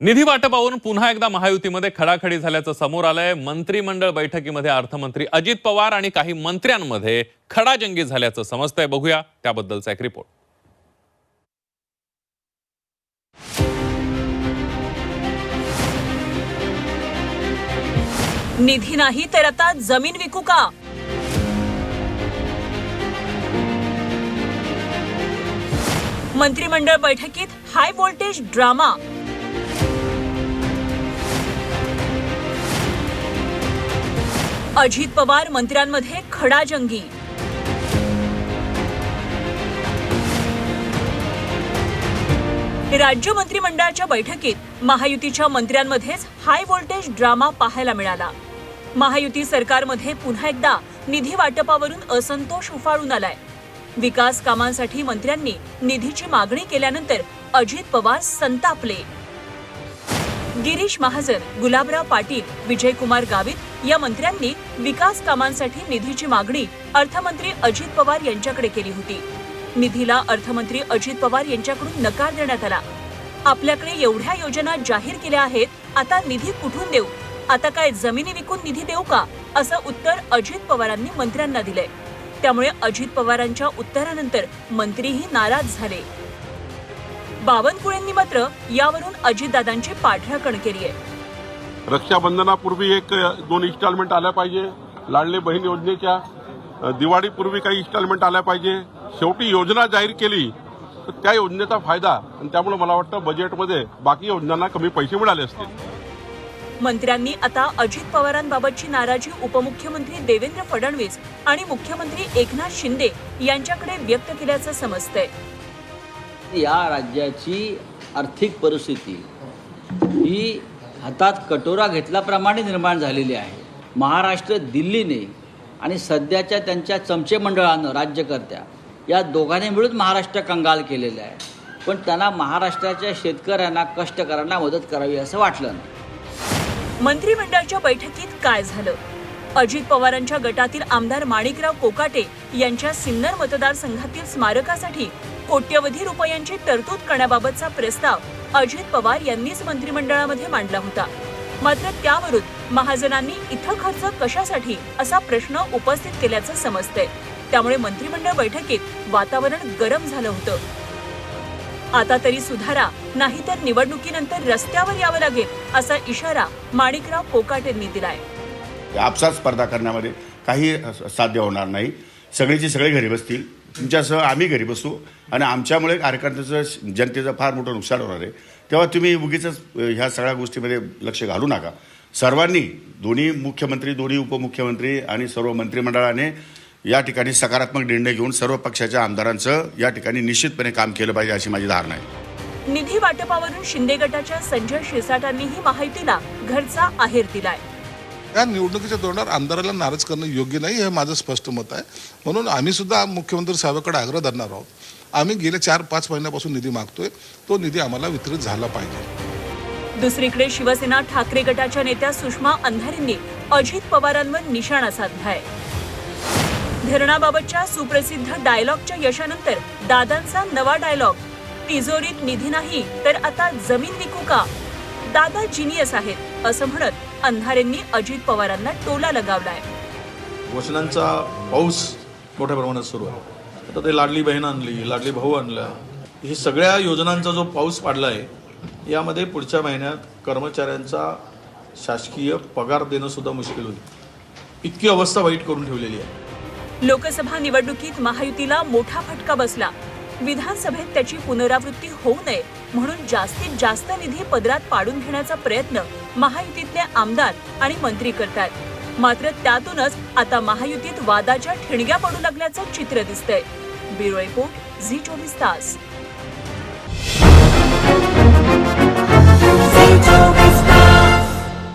निधी वाटपावरून पुन्हा एकदा महायुतीमध्ये खडाखडी झाल्याचं समोर आलंय. मंत्रिमंडळ बैठकीमध्ये अर्थमंत्री अजित पवार आणि काही मंत्र्यांमध्ये खडाजंगी झाल्याचं समजतंय. बघूया त्याबद्दलचा एक रिपोर्ट निधी नाही तर आता जमीन विकू का? मंत्रिमंडळ बैठकीत high voltage drama Ajit Pawar मंत्र्यांमध्ये खडाजंगी. राज्य मंत्रिमंडळाच्या बैठकीत महायुतीच्या मंत्र्यांमध्येच हाय व्होल्टेज ड्रामा पाहायला मिळाला. महायुती सरकारमध्ये पुन्हा एकदा निधी वाटपावरून असंतोष उफाळून आलाय. विकास कामांसाठी मंत्र्यांनी निधीची मागणी केल्यानंतर अजित पवार संतापले. गिरीश महाजन गुलाबराव पाटील विजयकुमार गावित या मंत्र्यांनी विकास कामांसाठी निधीची मागणी अर्थमंत्री अजित पवार यांच्याकडे केली होती. निधीला अर्थमंत्री अजित पवार यांच्याकडून नकार देण्यात आला. आपल्याकडे एवढ्या योजना जाहीर केल्या आहेत आता निधी कुठून देऊ? आता काय जमिनी विकून निधी देऊ का? असं उत्तर अजित पवारांनी मंत्र्यांना दिलंय. त्यामुळे अजित पवारांच्या उत्तरानंतर मंत्रीही नाराज झाले. बावनकुळेंनी मात्र यावरून अजितदादांची पाठराखण केली आहे. रक्षाबंधनापूर्वी एक दोन इन्स्टॉलमेंट आल्या पाहिजे. लाडले बहीण योजनेच्या दिवाळीपूर्वी काही इन्स्टॉलमेंट आल्या पाहिजे. शेवटी योजना जाहीर केली तर त्या योजनेचा फायदा आणि त्यामुळे मला वाटतं बजेटमध्ये बाकी योजनांना कमी पैसे मिळाले असतील. मंत्र्यांनी आता अजित पवारांबाबतची नाराजी उपमुख्यमंत्री देवेंद्र फडणवीस आणि मुख्यमंत्री एकनाथ शिंदे यांच्याकडे व्यक्त केल्याचं समजतंय. या राज्याची आर्थिक परिस्थिती ही हातात कटोरा घेतल्याप्रमाणे निर्माण झालेली आहे. महाराष्ट्र दिल्लीने आणि सध्याच्या त्यांच्या चमचे मंडळानं राज्यकर्त्या या दोघांनी मिळून महाराष्ट्र कंगाल केलेलं आहे. पण त्यांना महाराष्ट्राच्या शेतकऱ्यांना कष्टकऱ्यांना मदत करावी असं वाटलं नाही. मंत्रिमंडळाच्या बैठकीत काय झालं? अजित पवारांच्या गटातील आमदार माणिकराव कोकाटे यांच्या सिन्नर मतदारसंघातील स्मारकासाठी कोट्यवधी रुपयांची तरतूद करण्याबाबतचा प्रस्ताव अजित पवार यांनीच मंत्रिमंडळामध्ये मांडला होता. मात्र त्यावरून महाजनांनी इथं खर्च कशासाठी असा प्रश्न उपस्थित केल्याचं समजतंय. त्यामुळे मंत्रिमंडळ बैठकीत वातावरण गरम झालं होतं. आता तरी सुधारा नाहीतर निवडणुकीनंतर रस्त्यावर यावं लागेल असा इशारा माणिकराव कोकाटेंनी दिलाय. आपसात स्पर्धा करण्यामध्ये काही साध्य होणार नाही. सगळेचे सगळे घरी बसतील. तुमच्यासह आम्ही घरी बसू आणि आमच्यामुळे कार्यकर्त्याचं जनतेचं फार मोठं नुकसान होणार आहे. तेव्हा तुम्ही उगीच ह्या सगळ्या गोष्टीमध्ये लक्ष घालू नका. सर्वांनी दोन्ही मुख्यमंत्री दोन्ही उपमुख्यमंत्री आणि सर्व मंत्रिमंडळाने या ठिकाणी सकारात्मक निर्णय घेऊन सर्व पक्षाच्या आमदारांचं या ठिकाणी निश्चितपणे काम केलं पाहिजे अशी माझी धारणा आहे. निधी वाटपावरून शिंदे गटाच्या संजय शिरसाटांनीही माहितीला घरचा आहेर दिलाय. या निवडणुकीच्या तोंडावर आमदाराला नाराज करणं योग्य नाही हे माझं स्पष्ट मत आहे. म्हणून आम्ही सुद्धा मुख्यमंत्री साहेबाकडे आग्रह धरणार आहोत. आम्ही गेल्या चार पाच महिन्यापासून निधी मागतोय. तो निधी आम्हाला वितरित झाला पाहिजे. दुसरीकडे शिवसेना ठाकरे गटाच्या नेत्या सुषमा अंधारेंनी अजित पवारांवर निशाणा साधलाय. धरणाबाबतच्या सुप्रसिद्ध डायलॉगच्या यशानंतर दादांचा नवा डायलॉग तिजोरीत निधी नाही तर आता जमीन विकू का? दादा जिनियस आहेत असं म्हणत अंधारेंनी अजित पवारांना टोला लगावलाय. घोषणांचा पाऊस मोठ्या प्रमाणात सुरू आहे. आता ते लाडली बहीण आणली लाडली भाऊ आणला ही सगळ्या योजनांचा जो पाऊस पाडला आहे यामध्ये पुढच्या महिन्यात कर्मचाऱ्यांचा शासकीय पगार देणं सुद्धा मुश्किल होईल. इतकी अवस्था वाईट करून ठेवलेली आहे. लोकसभा निवडणुकीत महायुतीला मोठा फटका बसला. विधानसभेत त्याची पुनरावृत्ती होऊ नये म्हणून जास्तीत जास्त निधी पदरात पाडून घेण्याचा प्रयत्न महायुतीतले आमदार आणि मंत्री करतात. मात्र त्यातूनच आता महायुतीत वादाच्या ठिणग्या पडू लागल्याचं चित्र दिसतंय. ब्युरो रिपोर्ट झी चोवीस तास.